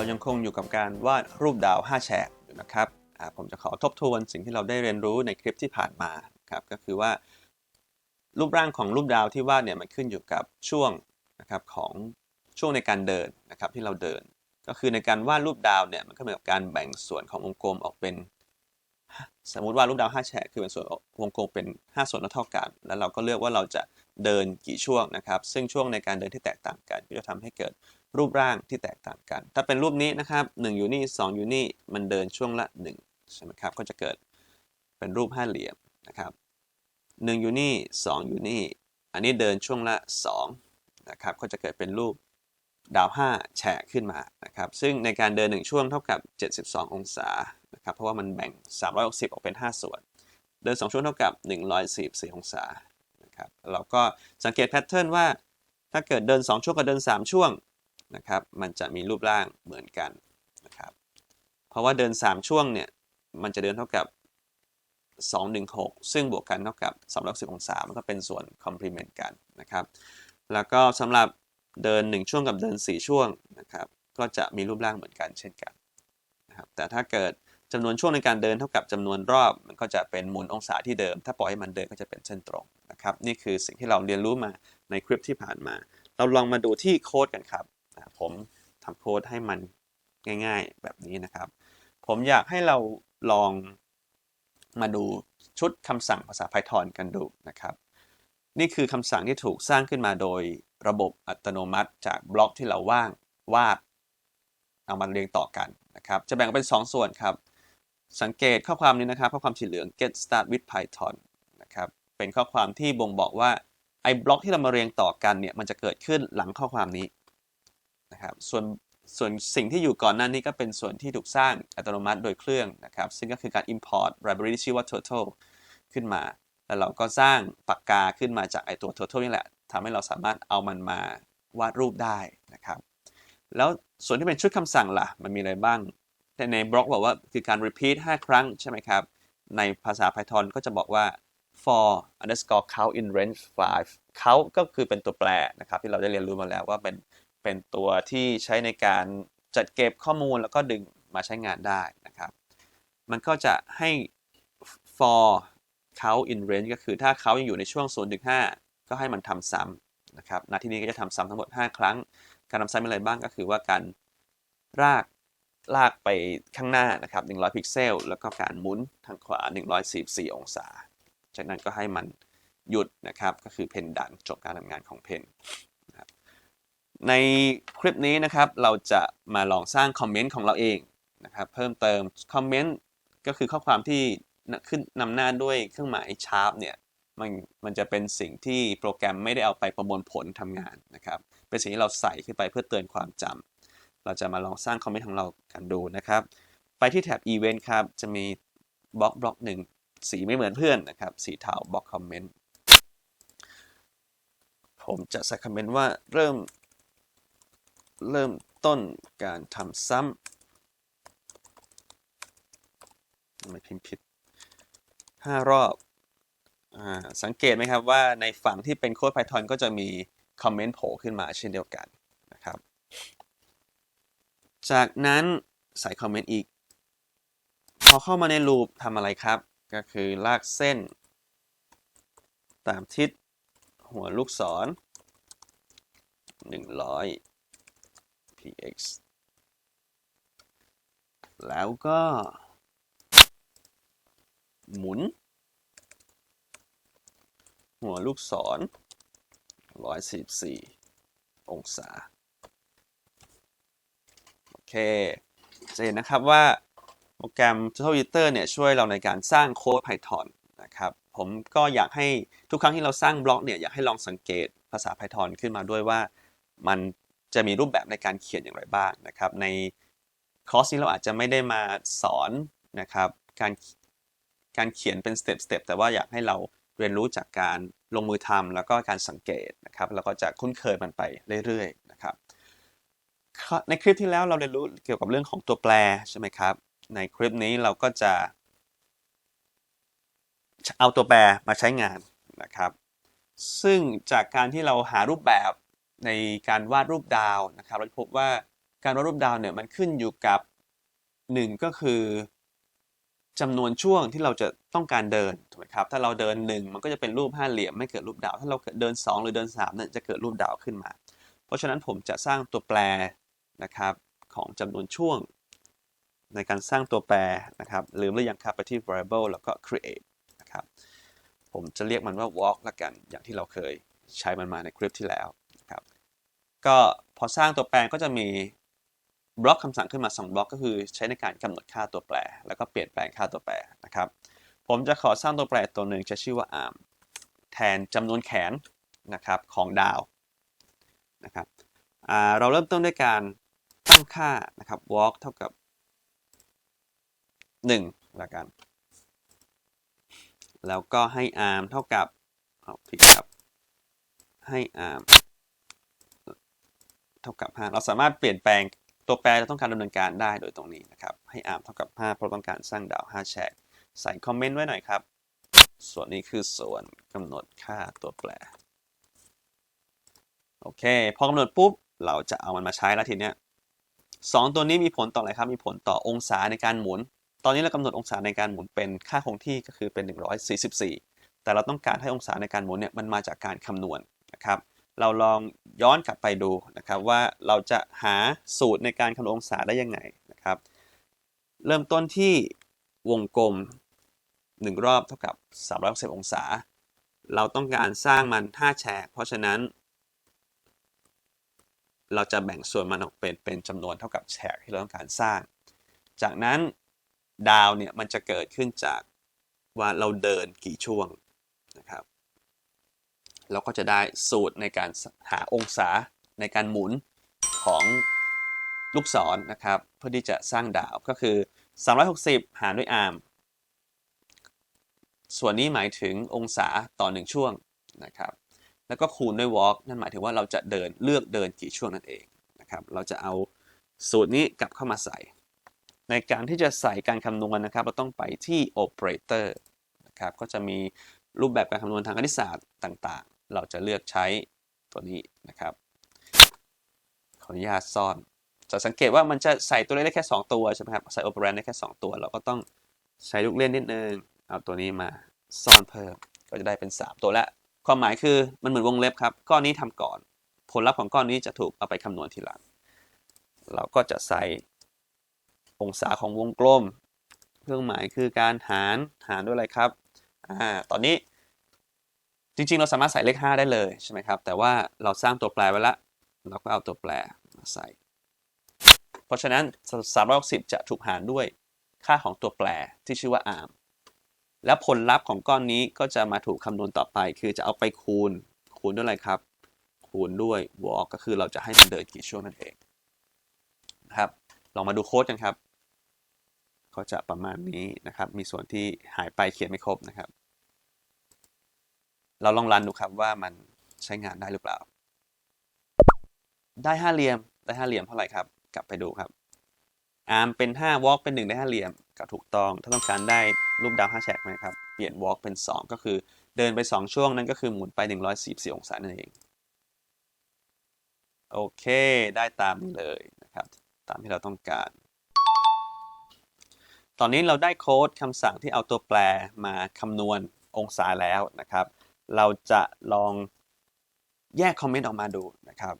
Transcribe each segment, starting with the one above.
เรายังคงอยู่กับการวาดรูปดาว 5 แฉกอยู่นะครับผมจะขอทบทวนสิ่งที่เราได้เรียนรู้ในคลิปที่ผ่านมาครับก็คือว่ารูปร่างของรูปดาวที่วาดเนี่ยมันขึ้นอยู่กับช่วงนะครับของช่วงในการเดินนะครับที่เราเดิน ก็คือในการวาดรูปดาวเนี่ยมันก็เหมือนกับการแบ่งส่วนของวงกลมออกเป็น สมมุติว่ารูปดาว 5 แฉกคือเป็นส่วนวงกลมเป็น 5 ส่วนเท่ากัน แล้วเราก็เลือกว่าเราจะเดินกี่ช่วงนะครับ ซึ่งช่วงในการเดินที่แตกต่างกันก็จะทำให้เกิด รูปร่างที่แตกต่างกัน ถ้าเป็นรูปนี้นะครับ1อยู่นี่2อยู่นี่มันเดินช่วงละ1ใช่ไหมครับก็จะเกิดเป็นรูปห้าเหลี่ยมนะครับ1อยู่นี่2อยู่นี่ อันนี้เดินช่วงละ2นะครับก็จะเกิดเป็นรูปดาว 5 แฉกขึ้นมานะครับซึ่งในการเดิน 1 ช่วงเท่ากับ 72 องศานะครับเพราะว่ามันแบ่ง 360 ออกเป็น 5 ส่วน เดิน 2 ช่วงเท่ากับ 144 องศานะครับเราก็สังเกตแพทเทิร์นว่าถ้าเกิดเดิน 2 ช่วงกับเดิน 3 ช่วง นะครับ มันจะมีรูปร่างเหมือนกันนะครับ เพราะว่าเดิน 3 ช่วงเนี่ย มันจะเดินเท่ากับ 216 ซึ่งบวกกันเท่ากับ360องศา มันก็เป็นส่วนคอมพลีเมนต์กันนะครับ แล้วก็สำหรับเดิน 1 ช่วงกับเดิน 4 ช่วงนะครับ ก็จะมีรูปร่างเหมือนกันเช่นกันนะครับ แต่ถ้าเกิดจำนวนช่วงในการเดินเท่ากับจำนวนรอบ มันก็จะเป็นหมุนองศาที่เดิม ถ้าปล่อยให้มันเดินก็จะเป็นเส้นตรงนะครับ นี่คือสิ่งที่เราเรียนรู้มาในคลิปที่ผ่านมา เราลองมาดูที่โค้ดกันครับ ผมทำโค้ดให้มันง่ายๆแบบนี้นะครับ ผมอยากให้เราลองมาดูชุดคำสั่งภาษา Python กันดูนะครับ นี่คือคำสั่งที่ถูกสร้างขึ้นมาโดยระบบอัตโนมัติจากบล็อกที่เราว่างวาดเอามาเรียงต่อกันนะครับ จะแบ่งเป็น 2 ส่วนครับ สังเกตข้อความนี้นะครับข้อความสีเหลือง get start with Python นะครับ เป็นข้อความที่บ่งบอกว่าไอ้บล็อกที่เรามาเรียงต่อกันเนี่ยมันจะเกิดขึ้นหลังข้อความนี้ นะครับส่วนส่วนสิ่งที่อยู่ก่อนหน้านี้ก็เป็นส่วนที่ถูกสร้างอัตโนมัติโดยเครื่องนะครับ ซึ่งก็คือการ import library ที่ชื่อว่า total ขึ้นมา แล้วเราก็สร้างปากกาขึ้นมาจากไอตัว total นี่แหละทำให้เราสามารถเอามันมาวาดรูปได้นะครับ แล้วส่วนที่เป็นชุดคำสั่งล่ะ มันมีอะไรบ้าง ในบล็อกบอกว่าคือการ repeat 5 ครั้งใช่ไหมครับ ในภาษา Python ก็จะบอกว่า for underscore count in range 5 count ก็คือเป็นตัวแปรนะครับ ที่เราได้เรียนรู้มาแล้วว่าเป็น เป็นตัวที่ใช้ในการจัดเก็บข้อมูลแล้วก็ดึงมาใช้งานได้นะครับ มันก็จะให้ for count in range ก็คือถ้าเขายังอยู่ในช่วง0ถึง5ก็ให้มันทำซ้ำนะครับณที่นี้ก็จะทำซ้ำทั้งหมด 5 ครั้ง การทำซ้ำมีอะไรบ้างก็คือว่าการรากลากไปข้างหน้านะครับ 100 พิกเซล แล้วก็การหมุนทางขวา 144 องศา จากนั้นก็ให้มันหยุดนะครับ ก็คือเพนดันจบการทำงานของเพน ในคลิปนี้นะครับเราจะมาลองสร้างคอมเมนต์ของเราเองนะครับเพิ่มเติมคอมเมนต์ก็คือข้อความที่ขึ้นนำหน้าด้วยเครื่องหมายชาร์ปเนี่ยมันมันจะเป็นสิ่งที่โปรแกรมไม่ได้เอาไปประมวลผลทำงานนะครับ เป็นสิ่งที่เราใส่ขึ้นไปเพื่อเตือนความจำเราจะมาลองสร้างคอมเมนต์ของเรากันดูนะครับ ไปที่แท็บ Event ครับ จะมีบล็อกบล็อกหนึ่งสีไม่เหมือนเพื่อนนะครับ สีเทาบล็อกคอมเมนต์ผมจะใส่คอมเมนต์ว่าเริ่ม เริ่มต้นการทำซ้ำทำไมพิมพ์ผิด5รอบอสังเกตไหมครับว่าในฝั่งที่เป็นโค้ด Python ก็จะมีคอมเมนต์โผล่ขึ้นมาเช่นเดียวกันนะครับ จากนั้นใส่คอมเมนต์อีก พอเข้ามาในลูปทำอะไรครับ ก็คือลากเส้น ตามทิศหัวลูกศร 100 px แล้วก็ หมุน หัวลูกศร 144 องศา โอเค จะเห็นนะครับว่าโปรแกรม Total Editor เนี่ยช่วยเราในการสร้างโค้ด Python นะครับ ผมก็อยากให้ทุกครั้งที่เราสร้างบล็อกเนี่ย อยากให้ลองสังเกตภาษา Python ขึ้นมาด้วยว่ามัน จะมีรูปแบบในการเขียนอย่างไรบ้างนะครับในคอร์สนี้เราอาจจะไม่ได้มาสอนนะครับการการเขียนเป็นสเต็ปสเต็ปแต่ว่าอยากให้เราเรียนรู้จากการลงมือทำแล้วก็การสังเกตนะครับแล้วก็จะคุ้นเคยมันไปเรื่อยๆนะครับในคลิปที่แล้วเราเรียนรู้เกี่ยวกับเรื่องของตัวแปรใช่ไหมครับในคลิปนี้เราก็จะเอาตัวแปรมาใช้งานนะครับ ซึ่งจากการที่เราหารูปแบบ ในการวาดรูปดาวนะครับ เราพบว่าการวัดรูปดาวเนี่ยมันขึ้นอยู่กับ 1 ก็คือจำนวนช่วงที่เราจะต้องการเดินถูกไหมครับถ้าเราเดิน 1 มันก็จะเป็นรูปห้าเหลี่ยมไม่เกิดรูปดาว ถ้าเราเดิน 2 หรือเดิน3เนี่ยจะเกิดรูปดาวขึ้นมา เพราะฉะนั้นผมจะสร้างตัวแปรนะครับของจำนวนช่วง ในการสร้างตัวแปรนะครับลืมหรือยังครับไปที่ variable แล้วก็ create นะครับผมจะเรียกมันว่า walk ละกันอย่างที่เราเคยใช้มันมาในคลิปที่แล้ว ก็พอสร้างตัวแปรก็จะมีบล็อกคำสั่งขึ้นมา 2 บล็อกก็คือใช้ในการกำหนดค่าตัวแปร แล้วก็เปลี่ยนแปลงค่าตัวแปรนะครับ ผมจะขอสร้างตัวแปรตัวหนึ่งจะชื่อว่า arm แทนจำนวนแขนนะครับของดาวนะครับเราเริ่มต้นด้วยการตั้งค่านะครับ walk เท่ากับ 1 ละกัน แล้วก็ให้ arm เท่ากับเอาผิดครับ ให้ arm เท่ากับ 5 เราสามารถเปลี่ยนแปลงตัวแปรที่ต้องการดำเนินการได้โดยตรงนี้นะครับ ให้ arm เท่ากับ 5 เพราะต้องการสร้างดาว 5 แฉกใส่คอมเมนต์ไว้หน่อยครับ ส่วนนี้คือส่วนกำหนดค่าตัวแปร โอเค พอกำหนดปุ๊บ เราจะเอามันมาใช้แล้วทีเนี้ยสองตัวนี้มีผลต่ออะไรครับ มีผลต่อองศาในการหมุน ตอนนี้เรากำหนดองศาในการหมุนเป็นค่าคงที่ก็คือเป็น 144 แต่เราต้องการให้องศาในการหมุนเนี่ยมันมาจากการคำนวณนะครับ เราลองย้อนกลับไปดูนะครับว่าเราจะหาสูตรในการคำนวณองศาได้ยังไงนะครับ เริ่มต้นที่วงกลม 1 รอบเท่ากับ360องศา เราต้องการสร้างมัน 5 แฉก เพราะฉะนั้น เราจะแบ่งส่วนมันออกเป็นเป็นจำนวนเท่ากับแฉกที่เราต้องการสร้าง จากนั้นดาวเนี่ยมันจะเกิดขึ้นจากว่าเราเดินกี่ช่วงนะครับ เราก็จะได้สูตรในการหาองศาในการหมุนของลูกศรนะครับ เพื่อที่จะสร้างดาวก็คือ 360 หารด้วยอาร์มส่วนนี้หมายถึงองศาต่อ 1 ช่วงนะครับแล้วก็คูณด้วย walk นั่นหมายถึงว่าเราจะเดินเลือกเดินกี่ช่วงนั่นเองนะครับเราจะเอาสูตรนี้กลับเข้ามาใส่ ในการที่จะใส่การคำนวณนะครับ เราต้องไปที่ operator นะครับก็จะมีรูปแบบการคำนวณทางคณิตศาสตร์ต่าง เราจะเลือกใช้ตัวนี้นะครับ ขออนุญาตซ่อนจะสังเกตว่ามันจะใส่ตัวเลขได้แค่ 2 ตัวใช่ไหมครับ ใส่ operand ได้แค่ 2 ตัว เราก็ต้องใช้ลูกเล่นนิดนึง เอาตัวนี้มาซ่อนเพิ่ม ก็จะได้เป็น 3 ตัวละ ความหมายคือมันเหมือนวงเล็บครับ ก้อนนี้ทำก่อน ผลลัพธ์ของก้อนนี้จะถูกเอาไปคำนวณทีหลัง เราก็จะใส่องศาของวงกลม เครื่องหมายคือการหาร หารด้วยอะไรครับ อ่า ตอนนี้ จริงๆ เราสามารถใส่เลข 5 ได้เลยใช่ไหมครับ แต่ว่าเราสร้างตัวแปรไว้แล้วเราก็เอาตัวแปรมาใส่ เพราะฉะนั้น 360 จะถูกหารด้วยค่าของตัวแปรที่ชื่อว่า arm แล้วผลลัพธ์ของก้อนนี้ก็จะมาถูกคำนวณต่อไป คือจะเอาไปคูณ คูณด้วยอะไรครับ คูณด้วย walk ก็คือเราจะให้มันเดินกี่ช่วงนั่นเองนะครับ ลองมาดูโค้ดกันครับ ก็จะประมาณนี้นะครับ มีส่วนที่หายไปเขียนไม่ครบนะครับ เราลองรันดูครับว่ามันใช้งานได้หรือเปล่า ได้ห้าเหลี่ยมได้ห้าเหลี่ยมเท่าไหร่ครับ กลับไปดูครับอาร์มเป็น5 walk เป็น 1 ได้ห้าเหลี่ยมก็ถูกต้องถ้าต้องการได้รูปดาว5แฉกไหมครับเปลี่ยน walk เป็น 2 ก็คือเดินไป 2 ช่วงนั่นก็คือหมุนไป144องศานั่นเองโอเค ได้ตามนี้เลยนะครับ ตามที่เราต้องการ ตอนนี้เราได้โค้ดคำสั่งที่เอาตัวแปรมาคำนวณองศาแล้วนะครับ เราจะลองแยกคอมเมนต์ออกมาดูนะครับ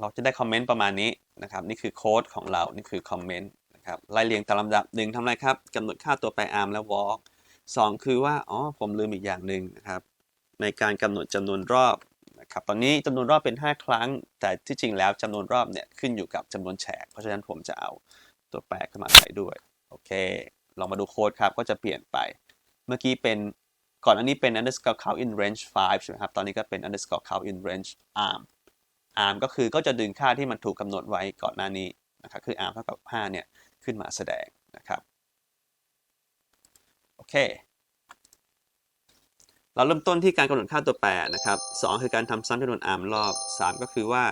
เราจะได้คอมเมนต์ประมาณนี้นะครับนี่คือโค้ดของเรา นี่คือคอมเมนต์นะครับไล่เรียงตามลำดับหนึ่งทำอะไรครับกำหนดค่าตัวแปร arm และ walk สองคือว่าอ๋อผมลืมอีกอย่างหนึ่งนะครับในการกำหนดจำนวนรอบนะครับตอนนี้จำนวนรอบเป็น 5 ครั้ง แต่ที่จริงแล้วจำนวนรอบเนี่ยขึ้นอยู่กับจำนวนแฉกเพราะฉะนั้นผมจะเอาตัวแปรขึ้นมาใส่ด้วยโอเคลองมาดูโค้ดครับก็จะเปลี่ยนไป เมื่อกี้เป็น ก่อนอันนี้เป็น underscore count in range 5 ใช่ไหมครับ ตอนนี้ก็เป็น underscore count in range arm arm ก็คือก็จะดึงค่าที่มันถูกกำหนดไว้ก่อนหน้านี้นะครับคือ arm เท่ากับ 5 เนี่ย ขึ้นมาแสดงนะครับ โอเค เราเริ่มต้นที่การกำหนดค่าตัวแปรนะครับ 2 คือการทำซ้ำจำนวน arm รอบ 3 ก็คือว่า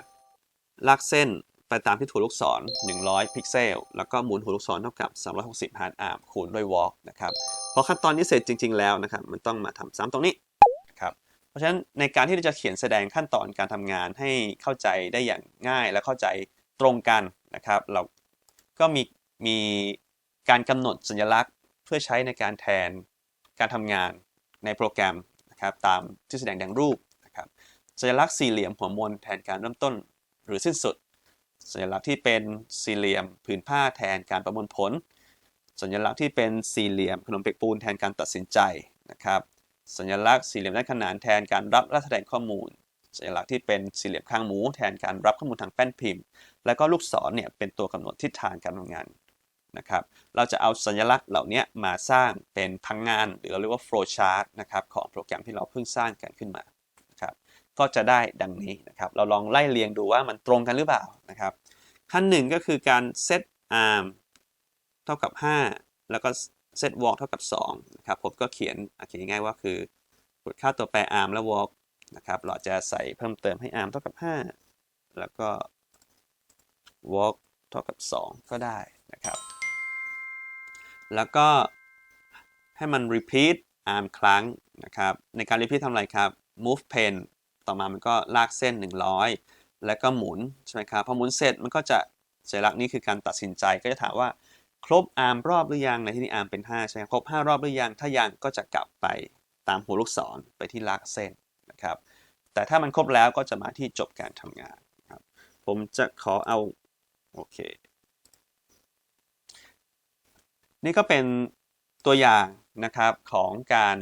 ลากเส้นไปตามที่ถูกลูกศร 100 พิกเซล แล้วก็หมุนหัวลูกศรเท่ากับ 360 hard arm คูณด้วย walk นะครับ พอขั้นตอนนี้เสร็จจริง ๆแล้วนะครับมันต้องมาทำซ้ำตรงนี้นะครับเพราะฉะนั้นในการที่เราจะเขียนแสดงขั้นตอนการทำงานให้เข้าใจได้อย่างง่ายและเข้าใจตรงกันนะครับ เราก็มีมีการกำหนดสัญลักษณ์ เพื่อใช้ในการแทนการทำงานในโปรแกรมนะครับตามที่แสดงดังรูปนะครับสัญลักษณ์สี่เหลี่ยมหัวมนแทนการเริ่มต้นหรือสิ้นสุด สัญลักษณ์ที่เป็นสี่เหลี่ยมผืนผ้าแทนการประมวลผล สัญลักษณ์ที่เป็นสี่เหลี่ยมขนมเปียกปูนแทนการตัดสินใจนะครับสัญลักษณ์สี่เหลี่ยมด้านขนานแทนการรับและแสดงข้อมูล สัญลักษณ์ที่เป็นสี่เหลี่ยมข้างหมูแทนการรับข้อมูลทางแป้นพิมพ์ แล้วก็ลูกศรเนี่ยเป็นตัวกำหนดทิศทางการทำงานนะครับเราจะเอาสัญลักษณ์เหล่านี้มาสร้างเป็นพังงาน หรือเราเรียกว่า flow chart นะครับของโปรแกรมที่เราเพิ่งสร้างกันขึ้นมานะครับก็จะได้ดังนี้นะครับเราลองไล่เรียงดูว่ามันตรงกันหรือเปล่านะครับขั้นหนึ่งก็คือการ set arm เท่ากับ 5 แล้วก็ set walk เท่ากับ2นะครับผมก็เขียนเขียนง่ายๆว่าคือกดค่าตัวแปร arm และ walk นะครับเราจะใส่เพิ่มเติมให้ arm เท่ากับ 5 แล้วก็ walk เท่ากับ 2 ก็ได้นะครับ แล้วก็ให้มัน repeat arm ครั้งนะครับ ในการ repeat ทำอะไรครับ move pen ต่อมามันก็ลากเส้น 100 แล้วก็หมุนใช่ไหมครับ พอหมุนเสร็จมันก็จะสัญลักษณ์นี้คือการตัดสินใจก็จะถามว่า ครบ arm รอบหรือยังในที่นี้ arm เป็น 5 ใช่ไหมครบ 5 รอบหรือยัง ถ้ายังก็จะกลับไปตามหัวลูกศรไปที่ลากเส้นนะครับ แต่ถ้ามันครบแล้วก็จะมาที่จบการทำงานครับ ผมจะขอเอา โอเค นี่ก็เป็นตัวอย่างนะครับของการ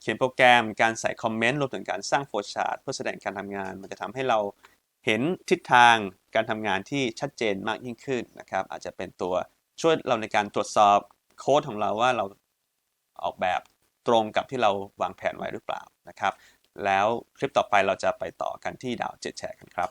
เขียนโปรแกรม การใส่คอมเมนต์รวมถึงการสร้างโฟล์ชาร์ตเพื่อแสดงการทำงาน มันจะทำให้เราเห็นทิศทางการทำงานที่ชัดเจนมากยิ่งขึ้นนะครับ อาจจะเป็นตัว ช่วยเราในการตรวจสอบโค้ดของเราว่าเราออกแบบตรงกับที่เราวางแผนไว้หรือเปล่านะครับ แล้วคลิปต่อไปเราจะไปต่อกันที่ดาวเจ็ดแฉกกันครับ